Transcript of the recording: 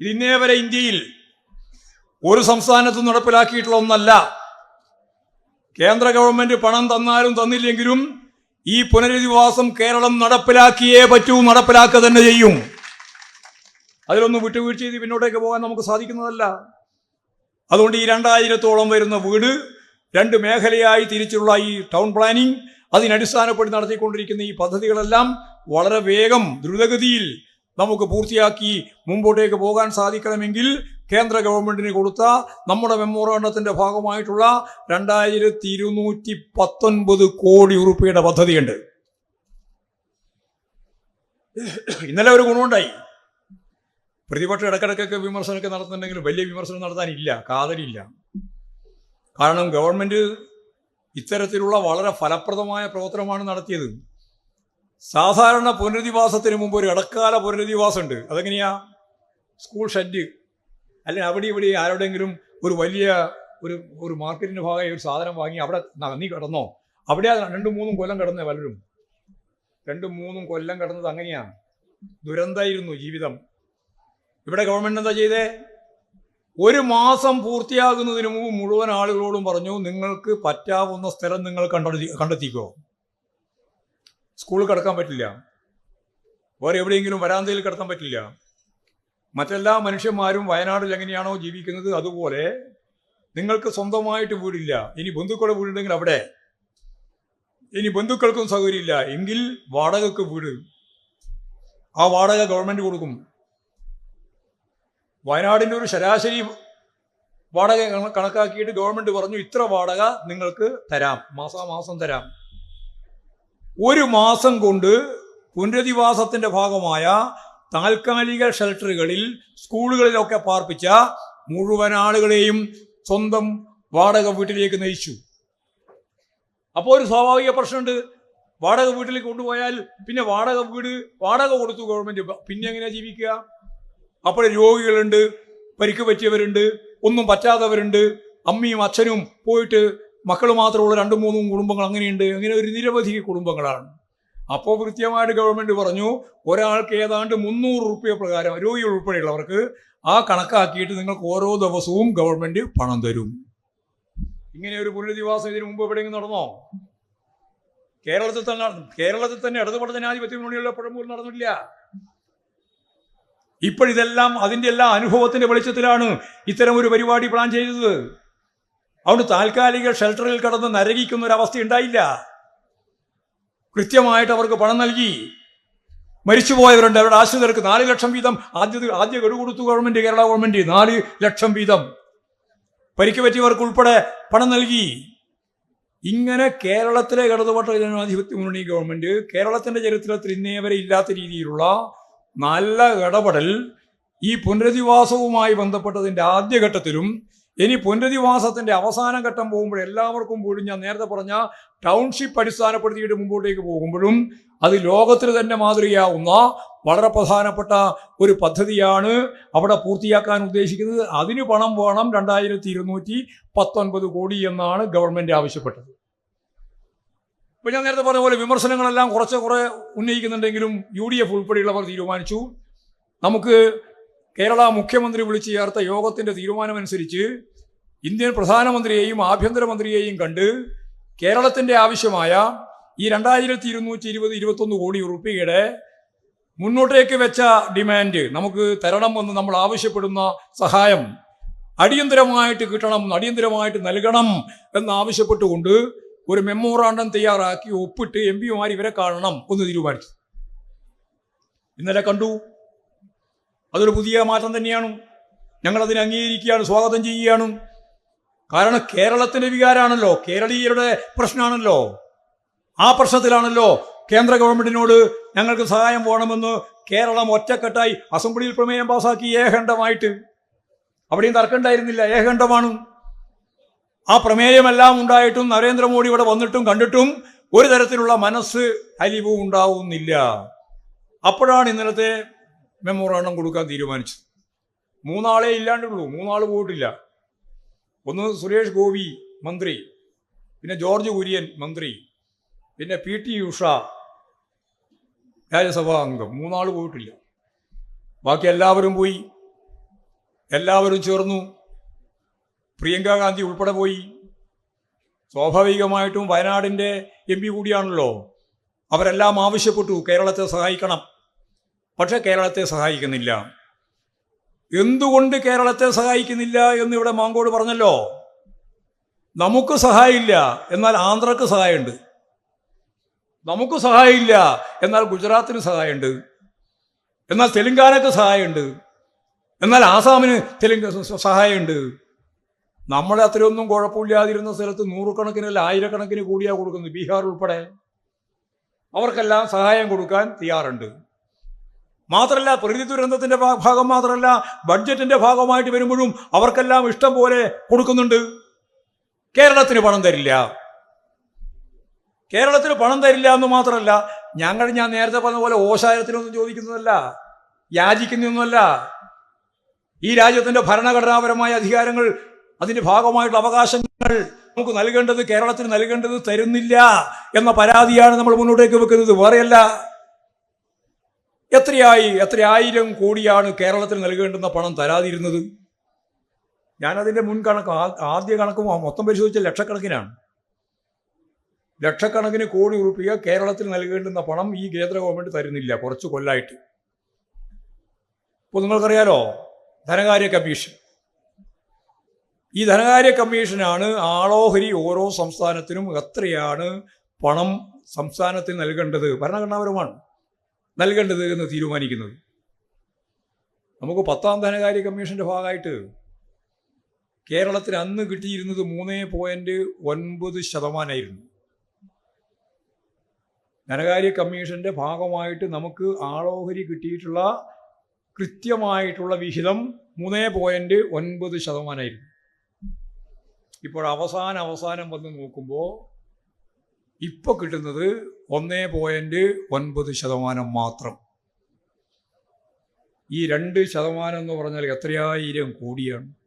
ഇത് ഇന്നേ വരെ ഇന്ത്യയിൽ ഒരു സംസ്ഥാനത്തും നടപ്പിലാക്കിയിട്ടുള്ള ഒന്നല്ല. കേന്ദ്ര ഗവൺമെന്റ് പണം തന്നാലും തന്നില്ലെങ്കിലും ഈ പുനരധിവാസം കേരളം നടപ്പിലാക്കിയേ പറ്റൂ നടപ്പിലാക്കുക തന്നെ ചെയ്യും. അതിലൊന്നും വിട്ടുവീഴ്ച ചെയ്ത് പിന്നോട്ടേക്ക് പോകാൻ നമുക്ക് സാധിക്കുന്നതല്ല. അതുകൊണ്ട് ഈ രണ്ടായിരത്തോളം വരുന്ന വീട് രണ്ട് മേഖലയായി തിരിച്ചുള്ള ഈ ടൗൺ പ്ലാനിംഗ് അതിനടിസ്ഥാനപ്പെടുത്തി നടത്തിക്കൊണ്ടിരിക്കുന്ന ഈ പദ്ധതികളെല്ലാം വളരെ വേഗം ദ്രുതഗതിയിൽ നമുക്ക് പൂർത്തിയാക്കി മുമ്പോട്ടേക്ക് പോകാൻ സാധിക്കണമെങ്കിൽ കേന്ദ്ര ഗവൺമെന്റിന് കൊടുത്ത നമ്മുടെ മെമ്മോറാണ്ടത്തിന്റെ ഭാഗമായിട്ടുള്ള രണ്ടായിരത്തി ഇരുന്നൂറ്റി പത്തൊൻപത് കോടി ഉറുപ്പിയുടെ പദ്ധതിയുണ്ട്. ഇന്നലെ ഒരു ഗുണമുണ്ടായി. പ്രതിപക്ഷം ഇടക്കിടക്കൊക്കെ വിമർശനമൊക്കെ നടത്തുന്നുണ്ടെങ്കിലും വലിയ വിമർശനം നടത്താനില്ല കാതലില്ല. കാരണം ഗവൺമെന്റ് ഇത്തരത്തിലുള്ള വളരെ ഫലപ്രദമായ പ്രവർത്തനമാണ് നടത്തിയത്. സാധാരണ പുനരധിവാസത്തിന് മുമ്പ് ഒരു ഇടക്കാല പുനരധിവാസമുണ്ട് അതെങ്ങനെയാ? സ്കൂൾ ഷെഡ് അല്ലെങ്കിൽ അവിടെ ഇവിടെ ആരോടെങ്കിലും ഒരു വലിയ ഒരു ഒരു മാർക്കറ്റിന്റെ ഭാഗമായി ഒരു സാധനം വാങ്ങി അവിടെ നീ കിടന്നോ? അവിടെ രണ്ടും മൂന്നും കൊല്ലം കിടന്നേ പലരും. രണ്ടും മൂന്നും കൊല്ലം കിടന്നത് അങ്ങനെയാണ് ദുരന്തമായിരുന്നു ജീവിതം. ഇവിടെ ഗവൺമെന്റ് എന്താ ചെയ്തേ? ഒരു മാസം പൂർത്തിയാകുന്നതിന് മുമ്പ് മുഴുവൻ ആളുകളോടും പറഞ്ഞു നിങ്ങൾക്ക് പറ്റാവുന്ന സ്ഥലം നിങ്ങൾ കണ്ടെത്തി കണ്ടെത്തിക്കോ. സ്കൂളിൽ കിടക്കാൻ പറ്റില്ല. വേറെ എവിടെയെങ്കിലും വരാന്തയിൽ കിടക്കാൻ പറ്റില്ല. മറ്റെല്ലാ മനുഷ്യന്മാരും വയനാട്ടിൽ എങ്ങനെയാണോ ജീവിക്കുന്നത്? അതുപോലെ നിങ്ങൾക്ക് സ്വന്തമായിട്ട് വീടില്ല. ഇനി ബന്ധുക്കളുടെ വീടുണ്ടെങ്കിൽ അവിടെ. ഇനി ബന്ധുക്കൾക്കും സൗകര്യമില്ല. എങ്കിൽ വാടകക്ക് വീട്. ആ വാടക ഗവൺമെന്റ് കൊടുക്കും. വയനാടിന്റെ ഒരു ശരാശരി വാടക കണക്കാക്കിയിട്ട് ഗവൺമെന്റ് പറഞ്ഞു ഇത്ര വാടക നിങ്ങൾക്ക് തരാം. മാസാമാസം തരാം. ഒരു മാസം കൊണ്ട് പുനരധിവാസത്തിന്റെ ഭാഗമായ താൽക്കാലിക ഷെൽട്ടറുകളിൽ സ്കൂളുകളിലൊക്കെ പാർപ്പിച്ച മുഴുവൻ ആളുകളെയും സ്വന്തം വാടക വീട്ടിലേക്ക് നയിച്ചു. അപ്പോൾ ഒരു സ്വാഭാവിക പ്രശ്നമുണ്ട്. വാടക വീട്ടിലേക്ക് കൊണ്ടുപോയാൽ പിന്നെ വാടക വീട് വാടക കൊടുത്തു ഗവൺമെന്റ്. പിന്നെ എങ്ങനെ ജീവിക്കുക? അപ്പോൾ രോഗികളുണ്ട് പരിക്ക് പറ്റിയവരുണ്ട് ഒന്നും പറ്റാത്തവരുണ്ട്. അമ്മയും അച്ഛനും പോയിട്ട് മക്കൾ മാത്രമുള്ള രണ്ടും മൂന്നും കുടുംബങ്ങൾ അങ്ങനെയുണ്ട്. അങ്ങനെ ഒരു നിരവധി കുടുംബങ്ങളാണ്. അപ്പോൾ കൃത്യമായിട്ട് ഗവൺമെന്റ് പറഞ്ഞു ഒരാൾക്ക് ഏതാണ്ട് മുന്നൂറ് റുപ്യ പ്രകാരം രോഗി ഉൾപ്പെടെയുള്ളവർക്ക് ആ കണക്കാക്കിയിട്ട് നിങ്ങൾക്ക് ഓരോ ദിവസവും ഗവൺമെന്റ് പണം തരും. ഇങ്ങനെ ഒരു പുനരധിവാസം ഇതിനു മുമ്പ് എവിടെയെങ്കിലും നടന്നോ? കേരളത്തിൽ തന്നെ കേരളത്തിൽ തന്നെ ഇടതുപക്ഷ ജനാധിപത്യ മുന്നണിയുള്ള പോലും നടന്നില്ല ഇപ്പോഴിതെല്ലാം അതിന്റെ എല്ലാ അനുഭവത്തിന്റെ വെളിച്ചത്തിലാണ് ഇത്തരം ഒരു പരിപാടി പ്ലാൻ ചെയ്തത്. അതുകൊണ്ട് താൽക്കാലിക ഷെൽട്ടറിൽ കിടന്ന് നരകിക്കുന്ന ഒരു അവസ്ഥ ഉണ്ടായില്ല കൃത്യമായിട്ട് അവർക്ക് പണം നൽകി. മരിച്ചുപോയവരുണ്ട്. അവരുടെ ആശ്രിതർക്ക് നാല് ലക്ഷം വീതം. ആദ്യ ആദ്യ ഗഡു കൊടുത്തു ഗവൺമെന്റ് കേരള ഗവൺമെന്റ് നാല് ലക്ഷം വീതം. പരിക്ക് പറ്റിയവർക്ക് ഉൾപ്പെടെ പണം നൽകി. ഇങ്ങനെ കേരളത്തിലെ ഇടതുപക്ഷ ജനാധിപത്യ മുന്നണി ഗവൺമെന്റ് കേരളത്തിന്റെ ചരിത്രത്തിൽ ഇന്നേവരെ ഇല്ലാത്ത രീതിയിലുള്ള നല്ല ഇടപെടൽ ഈ പുനരധിവാസവുമായി ബന്ധപ്പെട്ടതിന്റെ ആദ്യഘട്ടത്തിലും ഇനി പുനരധിവാസത്തിന്റെ അവസാന ഘട്ടം പോകുമ്പോൾ എല്ലാവർക്കും പോലും ഞാൻ നേരത്തെ പറഞ്ഞ ടൗൺഷിപ്പ് അടിസ്ഥാനപ്പെടുത്തിയിട്ട് മുമ്പോട്ടേക്ക് പോകുമ്പോഴും അത് ലോകത്തിൽ തന്നെ മാതൃകയാവുന്ന വളരെ പ്രധാനപ്പെട്ട ഒരു പദ്ധതിയാണ് അവിടെ പൂർത്തിയാക്കാൻ ഉദ്ദേശിക്കുന്നത്. അതിന് പണം വേണം രണ്ടായിരത്തി ഇരുന്നൂറ്റി പത്തൊൻപത് കോടി എന്നാണ് ഗവൺമെന്റ് ആവശ്യപ്പെട്ടത്. ഇപ്പം ഞാൻ നേരത്തെ പറഞ്ഞ പോലെ വിമർശനങ്ങളെല്ലാം കുറച്ച് കുറെ ഉന്നയിക്കുന്നുണ്ടെങ്കിലും യു ഡി എഫ് ഉൾപ്പെടെയുള്ളവർ തീരുമാനിച്ചു. നമുക്ക് കേരള മുഖ്യമന്ത്രി വിളിച്ചു ചേർത്ത യോഗത്തിന്റെ തീരുമാനമനുസരിച്ച് ഇന്ത്യൻ പ്രധാനമന്ത്രിയെയും ആഭ്യന്തരമന്ത്രിയെയും കണ്ട് കേരളത്തിന്റെ ആവശ്യമായ ഈ രണ്ടായിരത്തി ഇരുന്നൂറ്റി ഇരുപത് ഇരുപത്തൊന്ന് കോടി ഉറുപ്പികയുടെ മുന്നോട്ടേക്ക് വെച്ച ഡിമാൻഡ് നമുക്ക് തരണം എന്ന് നമ്മൾ ആവശ്യപ്പെടുന്ന സഹായം അടിയന്തരമായിട്ട് കിട്ടണം അടിയന്തരമായിട്ട് നൽകണം എന്നാവശ്യപ്പെട്ടുകൊണ്ട് ഒരു മെമ്മോറാണ്ടം തയ്യാറാക്കി ഒപ്പിട്ട് എം പിമാർ ഇവരെ കാണണം എന്ന് തീരുമാനിച്ചു. ഇന്നലെ കണ്ടു. അതൊരു പുതിയ മാറ്റം തന്നെയാണ്. ഞങ്ങൾ അതിനെ അംഗീകരിക്കുകയാണ് സ്വാഗതം ചെയ്യുകയാണ്. കാരണം കേരളത്തിന്റെ വികാരമാണല്ലോ കേരളീയരുടെ പ്രശ്നമാണല്ലോ. ആ പ്രശ്നത്തിലാണല്ലോ കേന്ദ്ര ഗവൺമെന്റിനോട് ഞങ്ങൾക്ക് സഹായം വേണമെന്ന് കേരളം ഒറ്റക്കെട്ടായി അസംബ്ലിയിൽ പ്രമേയം പാസാക്കി ഏകണ്ഠമായിട്ട്. അവിടെയും തർക്കമുണ്ടായിരുന്നില്ല ഏകണ്ഠമാണ്. ആ പ്രമേയമെല്ലാം ഉണ്ടായിട്ടും നരേന്ദ്രമോദി ഇവിടെ വന്നിട്ടും കണ്ടിട്ടും ഒരു തരത്തിലുള്ള മനസ്സ് അലിവും ഉണ്ടാവുന്നില്ല. അപ്പോഴാണ് ഇന്നലത്തെ മെമ്മോറാണ്ടം കൊടുക്കാൻ തീരുമാനിച്ചു മൂന്നാളേ ഇല്ലാണ്ടുള്ളൂ. മൂന്നാൾ പോയിട്ടില്ല. ഒന്ന് സുരേഷ് ഗോപി മന്ത്രി പിന്നെ ജോർജ് കുര്യൻ മന്ത്രി പിന്നെ പി ടി ഉഷ രാജ്യസഭാ അംഗം. മൂന്നാൾ പോയിട്ടില്ല. ബാക്കി എല്ലാവരും പോയി. എല്ലാവരും ചേർന്നു. പ്രിയങ്ക ഗാന്ധി ഉൾപ്പെടെ പോയി. സ്വാഭാവികമായിട്ടും വയനാടിന്റെ എം പി കൂടിയാണല്ലോ. അവരെല്ലാം ആവശ്യപ്പെട്ടു. കേരളത്തെ സഹായിക്കണം. പക്ഷേ കേരളത്തെ സഹായിക്കുന്നില്ല. എന്തുകൊണ്ട് കേരളത്തെ സഹായിക്കുന്നില്ല എന്ന് ഇവിടെ മാങ്കോട് പറഞ്ഞല്ലോ? നമുക്ക് സഹായമില്ല എന്നാൽ ആന്ധ്രക്ക് സഹായമുണ്ട്. നമുക്ക് സഹായമില്ല എന്നാൽ ഗുജറാത്തിന് സഹായമുണ്ട്. എന്നാൽ തെലുങ്കാനക്ക് സഹായമുണ്ട്. എന്നാൽ ആസാമിന് തെലുങ്ക് സഹായമുണ്ട്. നമ്മളെ അത്രയൊന്നും കുഴപ്പമില്ലാതിരുന്ന സ്ഥലത്ത് നൂറുകണക്കിനല്ല ആയിരക്കണക്കിന് കൂടിയാണ് കൊടുക്കുന്നത് ബീഹാർ ഉൾപ്പെടെ. അവർക്കെല്ലാം സഹായം കൊടുക്കാൻ തയ്യാറുണ്ട്. മാത്രമല്ല പ്രകൃതി ദുരന്തത്തിന്റെ ഭാഗം മാത്രമല്ല ബഡ്ജറ്റിന്റെ ഭാഗമായിട്ട് വരുമ്പോഴും അവർക്കെല്ലാം ഇഷ്ടം പോലെ കൊടുക്കുന്നുണ്ട്. കേരളത്തിന് പണം തരില്ല. കേരളത്തിന് പണം തരില്ല എന്ന് മാത്രമല്ല ഞങ്ങൾ ഞാൻ നേരത്തെ പറഞ്ഞ പോലെ ഓശാരത്തിനൊന്നും ചോദിക്കുന്നതല്ല യാചിക്കുന്നൊന്നുമല്ല ഈ രാജ്യത്തിന്റെ ഭരണഘടനാപരമായ അധികാരങ്ങൾ അതിന്റെ ഭാഗമായിട്ടുള്ള അവകാശങ്ങൾ നമുക്ക് നൽകേണ്ടത് കേരളത്തിന് നൽകേണ്ടത് തരുന്നില്ല എന്ന പരാതിയാണ് നമ്മൾ മുന്നോട്ടേക്ക് വെക്കുന്നത്. വേറെയല്ല. എത്രയായി എത്രയായിരം കോടിയാണ് കേരളത്തിൽ നൽകേണ്ടുന്ന പണം തരാതിരുന്നത്? ഞാനതിന്റെ മുൻ കണക്ക് ആദ്യ കണക്ക് മൊത്തം പരിശോധിച്ച ലക്ഷക്കണക്കിനാണ്. ലക്ഷക്കണക്കിന് കോടി ഉറുപ്പിക കേരളത്തിൽ നൽകേണ്ടുന്ന പണം ഈ കേന്ദ്ര ഗവൺമെന്റ് തരുന്നില്ല കുറച്ച് കൊല്ലായിട്ട്. ഇപ്പോൾ നിങ്ങൾക്കറിയാലോ ധനകാര്യ കമ്മീഷൻ. ഈ ധനകാര്യ കമ്മീഷനാണ് ആളോഹരി ഓരോ സംസ്ഥാനത്തിനും എത്രയാണ് പണം സംസ്ഥാനത്തിന് നൽകേണ്ടത്? ഭരണഘടനാപരമാണ്. നൽകേണ്ടത് എന്ന് തീരുമാനിക്കുന്നത്. നമുക്ക് പത്താം ധനകാര്യ കമ്മീഷന്റെ ഭാഗമായിട്ട് കേരളത്തിന് അന്ന് കിട്ടിയിരുന്നത് മൂന്ന് പോയിന്റ് ഒൻപത് ശതമാനമായിരുന്നു. ധനകാര്യ കമ്മീഷന്റെ ഭാഗമായിട്ട് നമുക്ക് ആളോഹരി കിട്ടിയിട്ടുള്ള കൃത്യമായിട്ടുള്ള വിഹിതം മൂന്ന് പോയിന്റ് ഒൻപത് ശതമാനമായിരുന്നു. ഇപ്പോൾ അവസാന അവസാനം വന്ന് നോക്കുമ്പോൾ ഇപ്പോൾ കിട്ടുന്നത് ഒന്നേ പോയിന്റ് ഒൻപത് ശതമാനം മാത്രം. ഈ രണ്ട് ശതമാനം എന്ന് പറഞ്ഞാൽ എത്രയായിരം കോടിയാണ്?